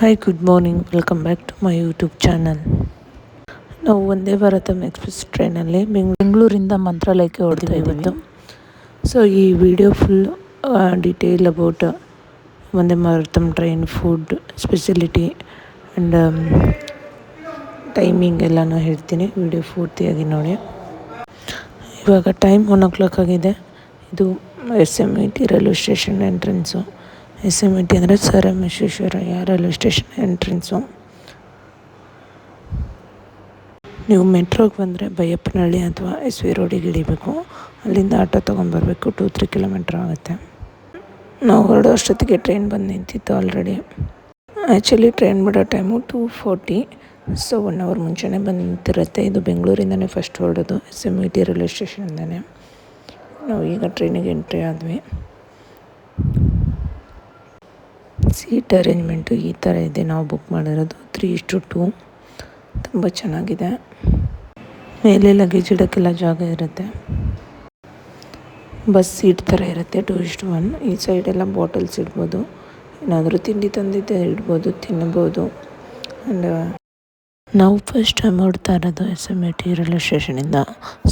Hi good morning welcome back to my YouTube channel ನಾವು Vande Bharatam express ಟ್ರೈನಲ್ಲಿ ಬೆಂಗ್ ಬೆಂಗಳೂರಿಂದ ಮಂತ್ರಾಲಯಕ್ಕೆ ಹೊಡೆದಿವೆ ಇವತ್ತು. ಸೊ ಈ video full detail about Vande Bharatam train food speciality and timing ಎಲ್ಲನೂ ಹೇಳ್ತೀನಿ. ವಿಡಿಯೋ ಪೂರ್ತಿಯಾಗಿ ನೋಡಿ. ಇವಾಗ ಟೈಮ್ ಒನ್ ಓ ಕ್ಲಾಕ್ ಆಗಿದೆ. ಇದು S M I T railway station entrance S M I T ಅಂದರೆ sir M Visvesvaraya railway station entrance? ನೀವು ಮೆಟ್ರೋಗೆ ಬಂದರೆ ಬೈಯಪ್ಪನಹಳ್ಳಿ ಅಥವಾ ಎಸ್ ವಿ ರೋಡಿಗೆ ಇಳಿಬೇಕು. ಅಲ್ಲಿಂದ ಆಟೋ ತೊಗೊಂಬರ್ಬೇಕು ಟೂ ತ್ರೀ ಕಿಲೋಮೀಟ್ರ್ ಆಗುತ್ತೆ. ನಾವು ಹೊರಡೋ ಅಷ್ಟೊತ್ತಿಗೆ ಟ್ರೈನ್ ಬಂದು ನಿಂತಿತ್ತು ಆಲ್ರೆಡಿ. ಆ್ಯಕ್ಚುಲಿ ಟ್ರೈನ್ ಬಿಡೋ time two forty. So one hour ಮುಂಚೆನೇ ಬಂದು ನಿಂತಿರುತ್ತೆ. ಇದು ಬೆಂಗಳೂರಿಂದನೇ first ಹೊರಡೋದು S M I T railway ಸ್ಟೇಷನಿಂದನೇ. ನಾವು ಈಗ ಟ್ರೈನಿಗೆ ಎಂಟ್ರಿ ಆದ್ವಿ. ಸೀಟ್ ಅರೇಂಜ್ಮೆಂಟು ಈ ಥರ ಇದೆ. ನಾವು ಬುಕ್ ಮಾಡಿರೋದು ತ್ರೀ ಇಷ್ಟು ಟು ತುಂಬ ಚೆನ್ನಾಗಿದೆ. ಮೇಲೆ ಲಗೇಜ್ ಇಡೋಕ್ಕೆಲ್ಲ ಜಾಗ ಇರುತ್ತೆ. ಬಸ್ ಸೀಟ್ ಥರ ಇರುತ್ತೆ ಟೂ ಇಷ್ಟು ಒನ್ ಈ ಸೈಡೆಲ್ಲ ಬಾಟಲ್ಸ್ ಇಡ್ಬೋದು. ಏನಾದರೂ ತಿಂಡಿ ತಂದಿದ್ದೆ ಇಡ್ಬೋದು, ತಿನ್ಬೋದು. ಆ್ಯಂಡ್ ನಾವು ಫಸ್ಟ್ ಟೈಮ್ ಹೊಡ್ತಾ ಇರೋದು S M A T railway ಸ್ಟೇಷನಿಂದ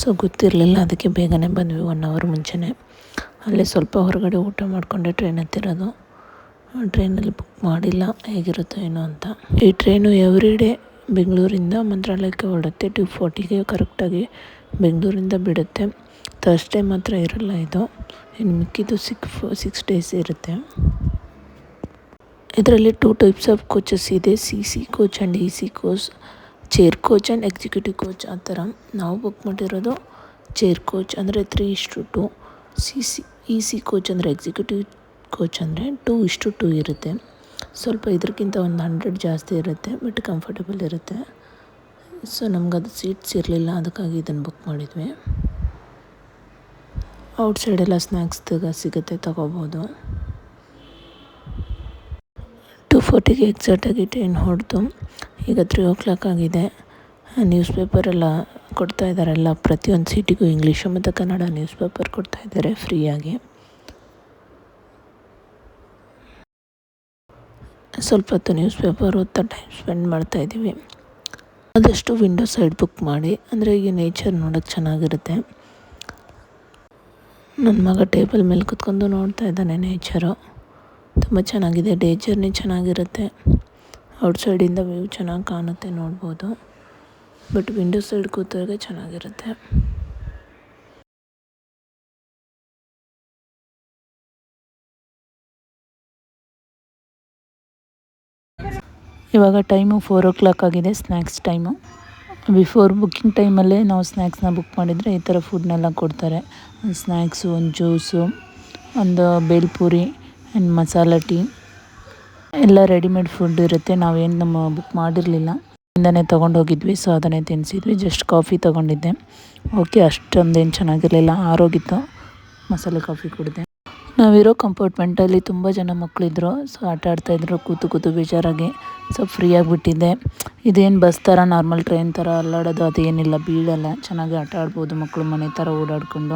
so ಗೊತ್ತಿರಲಿಲ್ಲ. ಅದಕ್ಕೆ ಬೇಗನೆ ಬಂದ್ವಿ ಒನ್ ಅವರ್ ಮುಂಚೆನೇ. ಅಲ್ಲೇ ಸ್ವಲ್ಪ ಹೊರಗಡೆ ಊಟ ಮಾಡಿಕೊಂಡೆ ಟ್ರೈನ್ ಹತ್ತಿರೋದು. ಟ್ರೈನಲ್ಲಿ ಬುಕ್ ಮಾಡಿಲ್ಲ, ಹೇಗಿರುತ್ತೋ ಏನೋ ಅಂತ. ಈ ಟ್ರೈನು ಎವ್ರಿ ಡೇ ಬೆಂಗಳೂರಿಂದ ಮಂತ್ರಾಲಯಕ್ಕೆ ಹೊರಡುತ್ತೆ. ಟು ಫೋರ್ಟಿಗೆ ಕರೆಕ್ಟಾಗಿ ಬೆಂಗಳೂರಿಂದ ಬಿಡುತ್ತೆ. ಥರ್ಸ್ಡೇ ಮಾತ್ರ ಇರಲ್ಲ ಇದು. ಇನ್ನು ಮಿಕ್ಕಿದ್ದು ಸಿಕ್ಸ್ ಸಿಕ್ಸ್ ಡೇಸ್ ಇರುತ್ತೆ. ಇದರಲ್ಲಿ ಟೂ ಟೈಪ್ಸ್ ಆಫ್ ಕೋಚಸ್ ಇದೆ. C C coach and E C coach, chair coach and executive coach ಆ ಥರ. ನಾವು ಬುಕ್ ಮಾಡಿರೋದು ಚೇರ್ ಕೋಚ್ ಅಂದರೆ ತ್ರೀ ಇಷ್ಟು two. C C, E C coach ಅಂದರೆ ಎಕ್ಸಿಕ್ಯೂಟಿವ್ ಕೋಚ್ ಅಂದರೆ ಟೂ ಇಷ್ಟು ಟೂ ಇರುತ್ತೆ. ಸ್ವಲ್ಪ ಇದಕ್ಕಿಂತ ಒಂದು ಹಂಡ್ರೆಡ್ ಜಾಸ್ತಿ ಇರುತ್ತೆ ಬಟ್ ಕಂಫರ್ಟಬಲ್ ಇರುತ್ತೆ. ಸೊ ನಮಗದು ಸೀಟ್ಸ್ ಇರಲಿಲ್ಲ, ಅದಕ್ಕಾಗಿ ಇದನ್ನು ಬುಕ್ ಮಾಡಿದ್ವಿ. ಔಟ್ಸೈಡೆಲ್ಲ ಸ್ನ್ಯಾಕ್ಸ್ ಸಿಗುತ್ತೆ, ತಗೋಬೋದು. ಟೂ ಫೋರ್ಟಿಗೆ ಎಕ್ಸಾಕ್ಟಾಗಿ ಟ್ರೈನ್ ಹೊಡೆದು, ಈಗ ತ್ರೀ ಓ ಕ್ಲಾಕ್ ಆಗಿದೆ ನ್ಯೂಸ್ ಪೇಪರೆಲ್ಲ ಕೊಡ್ತಾ ಇದ್ದಾರೆ ಎಲ್ಲ ಪ್ರತಿಯೊಂದು ಸೀಟಿಗೂ ಇಂಗ್ಲೀಷು ಮತ್ತು ಕನ್ನಡ ನ್ಯೂಸ್ ಪೇಪರ್ ಕೊಡ್ತಾ ಇದ್ದಾರೆ ಫ್ರೀಯಾಗಿ ಸ್ವಲ್ಪ ಹೊತ್ತು ನ್ಯೂಸ್ ಪೇಪರ್ ಓದ್ತಾ ಟೈಮ್ ಸ್ಪೆಂಡ್ ಮಾಡ್ತಾಯಿದ್ದೀವಿ ಆದಷ್ಟು ವಿಂಡೋ ಸೈಡ್ ಬುಕ್ ಮಾಡಿ, ಅಂದರೆ ಈಗ ನೇಚರ್ ನೋಡೋಕ್ಕೆ ಚೆನ್ನಾಗಿರುತ್ತೆ. ನನ್ನ ಮಗ ಟೇಬಲ್ ಮೇಲೆ ಕುತ್ಕೊಂಡು ನೋಡ್ತಾ ಇದ್ದಾನೆ ನೇಚರು. ತುಂಬ ಚೆನ್ನಾಗಿದೆ, ಡೇ ಜರ್ನಿ ಚೆನ್ನಾಗಿರುತ್ತೆ. ಔಟ್ಸೈಡಿಂದ ವ್ಯೂ ಚೆನ್ನಾಗಿ ಕಾಣುತ್ತೆ ನೋಡ್ಬೋದು. ಬಟ್ ವಿಂಡೋ ಸೈಡ್ ಕೂತಾಗ ಚೆನ್ನಾಗಿರುತ್ತೆ. ಇವಾಗ ಟೈಮು ಫೋರ್ ಓ ಕ್ಲಾಕ್ ಆಗಿದೆ ಸ್ನ್ಯಾಕ್ಸ್ ಟೈಮು. ಬಿಫೋರ್ ಬುಕ್ಕಿಂಗ್ ಟೈಮಲ್ಲೇ ನಾವು ಸ್ನ್ಯಾಕ್ಸ್ನ ಬುಕ್ ಮಾಡಿದರೆ ಈ ಥರ ಫುಡ್ನೆಲ್ಲ ಕೊಡ್ತಾರೆ. ಒಂದು ಸ್ನ್ಯಾಕ್ಸು ಒಂದು ಜ್ಯೂಸು, ಒಂದು ಬೇಲ್ಪುರಿ ಆ್ಯಂಡ್ ಮಸಾಲ ಟೀ. ಎಲ್ಲ ರೆಡಿಮೇಡ್ ಫುಡ್ ಇರುತ್ತೆ, ನಾವೇನು ನಮ್ಮ ಬುಕ್ ಮಾಡಿರಲಿಲ್ಲ. ಇಂದನೇ ತೊಗೊಂಡು ಹೋಗಿದ್ವಿ, ಸೊ ಅದನ್ನೇ ತಿನ್ನಿಸಿದ್ವಿ ಜಸ್ಟ್ ಕಾಫಿ ತೊಗೊಂಡಿದ್ದೆ. ಓಕೆ, ಅಷ್ಟೊಂದೇನು ಚೆನ್ನಾಗಿರಲಿಲ್ಲ ಆರೋಗಿತ್ತು ಮಸಾಲೆ ಕಾಫಿ ಕುಡಿದೆ. ನಾವಿರೋ ಕಂಪಾರ್ಟ್ಮೆಂಟಲ್ಲಿ ತುಂಬ ಜನ ಮಕ್ಕಳಿದ್ರು. ಸೊ, ಆಟ ಆಡ್ತಾಯಿದ್ರು ಕೂತು ಕೂತು ಬೇಜಾರಾಗಿ. ಸೊ, ಫ್ರೀ ಆಗಿಬಿಟ್ಟಿದ್ದೆ. ಇದೇನು ಬಸ್ ಥರ, ನಾರ್ಮಲ್ ಟ್ರೈನ್ ಥರ ಅಲ್ಲಾಡೋದು, ಅದೇನಿಲ್ಲ. ಬೀಳಲ್ಲ. ಚೆನ್ನಾಗಿ ಆಟ ಆಡ್ಬೋದು ಮಕ್ಕಳು ಮನೆ ಥರ ಓಡಾಡಿಕೊಂಡು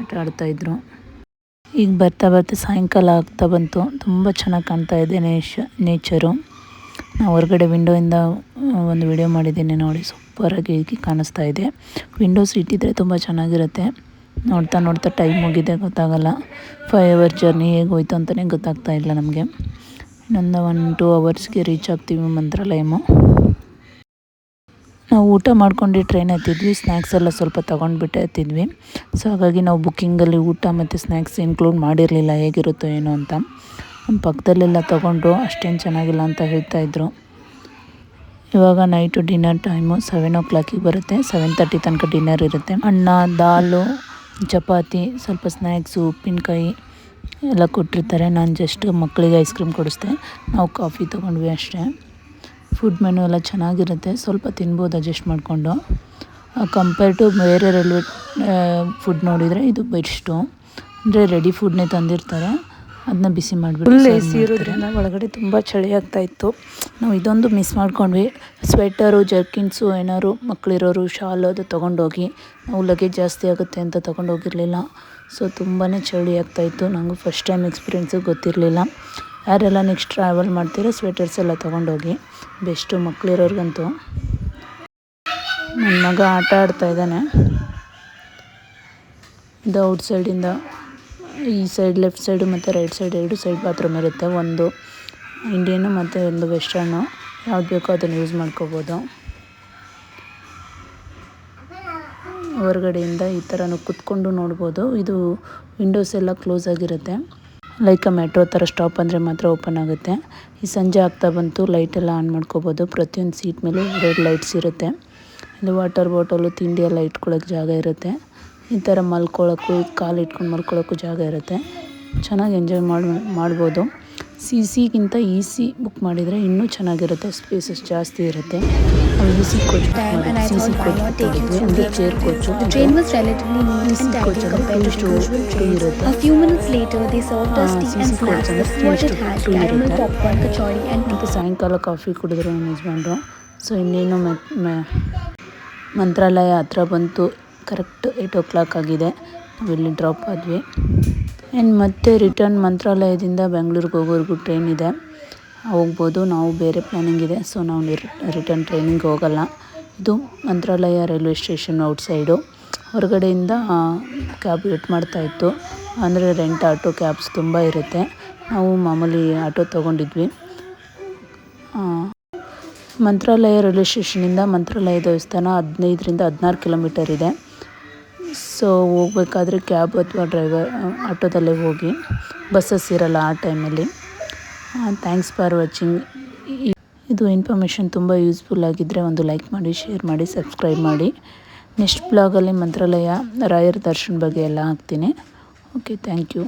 ಆಟ ಆಡ್ತಾಯಿದ್ರು ಈಗ ಬರ್ತಾ ಬರ್ತಾ ಸಾಯಂಕಾಲ ಆಗ್ತಾ ಬಂತು. ತುಂಬ ಚೆನ್ನಾಗಿ ಕಾಣ್ತಾ ಇದೆ ನೇಶ, ನೇಚರು. ನಾವು ಹೊರಗಡೆ ವಿಂಡೋಯಿಂದ ಒಂದು ವಿಡಿಯೋ ಮಾಡಿದ್ದೀನಿ ನೋಡಿ. ಸೂಪರಾಗಿ ಕಾಣಿಸ್ತಾ ಇದೆ. ವಿಂಡೋ ಸೀಟ್ ಇದ್ದರೆ ತುಂಬ ಚೆನ್ನಾಗಿರುತ್ತೆ. ನೋಡ್ತಾ ನೋಡ್ತಾ ಟೈಮ್ ಹೋಗಿದೆ ಗೊತ್ತಾಗಲ್ಲ. ಫೈವ್ ಅವರ್ ಜರ್ನಿ ಹೇಗೆ ಹೋಯ್ತು ಅಂತಲೇ ಗೊತ್ತಾಗ್ತಾ ಇಲ್ಲ ನಮಗೆ. ಇನ್ನೊಂದು ಒನ್ ಟೂ ಅವರ್ಸ್ಗೆ ರೀಚ್ ಆಗ್ತೀವಿ ಮಂತ್ರಾಲಯಮು. ನಾವು ಊಟ ಮಾಡ್ಕೊಂಡು ಟ್ರೈನ್ ಹತ್ತಿದ್ವಿ ಸ್ನ್ಯಾಕ್ಸ್ ಎಲ್ಲ ಸ್ವಲ್ಪ ತೊಗೊಂಡ್ಬಿಟ್ಟೆ ಹತ್ತಿದ್ವಿ ಸೊ ಹಾಗಾಗಿ ನಾವು ಬುಕ್ಕಿಂಗಲ್ಲಿ ಊಟ ಮತ್ತು ಸ್ನ್ಯಾಕ್ಸ್ ಇನ್ಕ್ಲೂಡ್ ಮಾಡಿರಲಿಲ್ಲ, ಹೇಗಿರುತ್ತೋ ಏನೋ ಅಂತ. ನಮ್ಮ ಪಕ್ಕದಲ್ಲೆಲ್ಲ ತೊಗೊಂಡ್ರು, ಅಷ್ಟೇನು ಚೆನ್ನಾಗಿಲ್ಲ ಅಂತ ಹೇಳ್ತಾಯಿದ್ರು ಇವಾಗ ನೈಟು ಡಿನ್ನರ್ ಟೈಮು ಸೆವೆನ್ ಓ ಕ್ಲಾಕಿಗೆ ಬರುತ್ತೆ ಸೆವೆನ್ ತರ್ಟಿ ತನಕ ಡಿನ್ನರ್ ಇರುತ್ತೆ. ಅನ್ನ, ದಾಲು ಚಪಾತಿ, ಸ್ವಲ್ಪ ಸ್ನ್ಯಾಕ್ಸು ಉಪ್ಪಿನಕಾಯಿ ಎಲ್ಲ ಕೊಟ್ಟಿರ್ತಾರೆ. ನಾನು ಜಸ್ಟ್ ಮಕ್ಕಳಿಗೆ ಐಸ್ ಕ್ರೀಮ್ ಕೊಡಿಸ್ದೆ. ನಾವು ಕಾಫಿ ತೊಗೊಂಡ್ವಿ ಅಷ್ಟೇ. ಫುಡ್ ಮೆನು ಎಲ್ಲ ಚೆನ್ನಾಗಿರುತ್ತೆ. ಸ್ವಲ್ಪ ತಿನ್ಬೋದು ಅಡ್ಜಸ್ಟ್ ಮಾಡಿಕೊಂಡು. ಕಂಪೇರ್ ಟು ಬೇರೆ ರೈಲ್ವೆ ಫುಡ್ ನೋಡಿದರೆ ಇದು ಬೆಸ್ಟು ಅಂದರೆ ರೆಡಿ ಫುಡ್ನೇ ತಂದಿರ್ತಾರೆ. ಅದನ್ನ ಬಿಸಿ ಮಾಡಿಬಿಟ್ಟು ಫುಲ್ ಎ ಸಿ ಇರೋದ್ರಿಂದ ಒಳಗಡೆ ತುಂಬ ಚಳಿ ಆಗ್ತಾ ಇತ್ತು. ನಾವು ಇದೊಂದು ಮಿಸ್ ಮಾಡ್ಕೊಂಡ್ವಿ. ಸ್ವೆಟರು ಜರ್ಕಿನ್ಸು ಏನಾದ್ರು ಮಕ್ಕಳಿರೋರು ಶಾಲ್ ಅದು ತೊಗೊಂಡೋಗಿ ನಾವು ಲಗೇಜ್ ಜಾಸ್ತಿ ಆಗುತ್ತೆ ಅಂತ ತೊಗೊಂಡೋಗಿರಲಿಲ್ಲ. ಸೊ ತುಂಬಾ ಚಳಿ ಆಗ್ತಾಯಿತ್ತು ನನಗೂ ಫಸ್ಟ್ ಟೈಮ್ ಎಕ್ಸ್ಪೀರಿಯೆನ್ಸು ಗೊತ್ತಿರಲಿಲ್ಲ. ಯಾರೆಲ್ಲ ನೆಕ್ಸ್ಟ್ ಟ್ರಾವೆಲ್ ಮಾಡ್ತೀರೋ ಸ್ವೆಟರ್ಸ್ ಎಲ್ಲ ತೊಗೊಂಡೋಗಿ ಬೆಸ್ಟು ಮಕ್ಕಳಿರೋರ್ಗಂತೂ ನನ್ನ ಮಗ ಆಟ ಆಡ್ತಾ ಇದ್ದಾನೆ. ಇದು ಔಟ್ ಸೈಡಿಂದ ಈ ಸೈಡ್ ಲೆಫ್ಟ್ ಸೈಡು ಮತ್ತು ರೈಟ್ ಸೈಡ್ ಎರಡು ಸೈಡ್ ಬಾತ್ರೂಮ್ ಇರುತ್ತೆ. ಒಂದು ಇಂಡಿಯನ್ನು ಮತ್ತು ಒಂದು ವೆಸ್ಟರ್ನು. ಯಾವ್ದು ಬೇಕೋ ಅದನ್ನು ಯೂಸ್ ಮಾಡ್ಕೋಬೋದು. ಹೊರಗಡೆಯಿಂದ ಈ ಥರನೂ ಕುತ್ಕೊಂಡು ನೋಡ್ಬೋದು. ಇದು ವಿಂಡೋಸ್ ಎಲ್ಲ ಕ್ಲೋಸ್ ಆಗಿರುತ್ತೆ. ಲೈಕ್ ಮೆಟ್ರೋ ಥರ ಸ್ಟಾಪ್ ಅಂದರೆ ಮಾತ್ರ ಓಪನ್ ಆಗುತ್ತೆ. ಈ ಸಂಜೆ ಆಗ್ತಾ ಬಂತು ಲೈಟ್ ಎಲ್ಲ ಆನ್ ಮಾಡ್ಕೋಬೋದು. ಪ್ರತಿಯೊಂದು ಸೀಟ್ ಮೇಲೆ ಎರಡು ಲೈಟ್ಸ್ ಇರುತ್ತೆ. ಇಲ್ಲಿ ವಾಟರ್ ಬಾಟಲು ತಿಂಡಿ ಎಲ್ಲ ಇಟ್ಕೊಳ್ಳೋಕೆ ಜಾಗ ಇರುತ್ತೆ. ಈ ಥರ ಮಲ್ಕೊಳ್ಳೋಕ್ಕೂ ಕಾಲು ಇಟ್ಕೊಂಡು ಮಲ್ಕೊಳ್ಳೋಕ್ಕೂ ಜಾಗ ಇರುತ್ತೆ. ಚೆನ್ನಾಗಿ ಎಂಜಾಯ್ ಮಾಡಿ ಮಾಡ್ಬೋದು. ಸಿ ಸಿಗಿಂತ ಇ ಸಿ ಬುಕ್ ಮಾಡಿದರೆ ಇನ್ನೂ ಚೆನ್ನಾಗಿರುತ್ತೆ ಸ್ಪೇಸಸ್ ಜಾಸ್ತಿ ಇರುತ್ತೆ. ಇ ಸಿ ಕೋಚ್ ಚೇರ್ ಸಾಯಂಕಾಲ ಕಾಫಿ ಕುಡಿದ್ರು ನಮ್ಮ ಹಸ್ಬೆಂಡು ಸೊ ಇನ್ನೇನು ಮಂತ್ರಾಲಯ ಹತ್ರ ಬಂತು. ಕರೆಕ್ಟ್ ಏಯ್ಟ್ ಓ ಕ್ಲಾಕ್ ಆಗಿದೆ. ನಾವಿಲ್ಲಿ ಡ್ರಾಪ್ ಆದ್ವಿ. ಆ್ಯಂಡ್ ಮತ್ತೆ ರಿಟರ್ನ್ ಮಂತ್ರಾಲಯದಿಂದ ಬೆಂಗಳೂರಿಗೆ ಹೋಗೋವರೆಗೂ ಟ್ರೈನ್ ಇದೆ. ಹೋಗ್ಬೋದು. ನಾವು ಬೇರೆ ಪ್ಲ್ಯಾನಿಂಗ್ ಇದೆ. ಸೊ ನಾವು ರಿಟರ್ನ್ ಟ್ರೈನಿಂಗ್ ಹೋಗಲ್ಲ. ಇದು ಮಂತ್ರಾಲಯ ರೈಲ್ವೆ ಸ್ಟೇಷನ್ ಔಟ್ಸೈಡು ಹೊರಗಡೆಯಿಂದ ಕ್ಯಾಬ್ ವೇಟ್ ಮಾಡ್ತಾಯಿತ್ತು ಅಂದರೆ ರೆಂಟ್ ಆಟೋ ಕ್ಯಾಬ್ಸ್ ತುಂಬ ಇರುತ್ತೆ. ನಾವು ಮಾಮೂಲಿ ಆಟೋ ತೊಗೊಂಡಿದ್ವಿ. ಮಂತ್ರಾಲಯ ರೈಲ್ವೆ ಸ್ಟೇಷನಿಂದ ಮಂತ್ರಾಲಯ ದೇವಸ್ಥಾನ ಹದಿನೈದರಿಂದ ಹದಿನಾರು ಕಿಲೋಮೀಟರ್ ಇದೆ. ಸೊ ಹೋಗ್ಬೇಕಾದ್ರೆ ಕ್ಯಾಬ್ ಅಥವಾ ಡ್ರೈವರ್ ಆಟೋದಲ್ಲೇ ಹೋಗಿ ಬಸ್ಸಸ್ ಇರಲ್ಲ ಆ ಟೈಮಲ್ಲಿ ಥ್ಯಾಂಕ್ಸ್ ಫಾರ್ ವಾಚಿಂಗ್ ಇದು ಇನ್ಫಾರ್ಮೇಷನ್ ತುಂಬ ಯೂಸ್ಫುಲ್ ಆಗಿದ್ದರೆ ಒಂದು ಲೈಕ್ ಮಾಡಿ ಶೇರ್ ಮಾಡಿ ಸಬ್ಸ್ಕ್ರೈಬ್ ಮಾಡಿ. ನೆಕ್ಸ್ಟ್ ಬ್ಲಾಗಲ್ಲಿ ಮಂತ್ರಾಲಯ, ರಾಯರ ದರ್ಶನ ಬಗ್ಗೆ ಎಲ್ಲ ಹಾಕ್ತೀನಿ. Okay thank you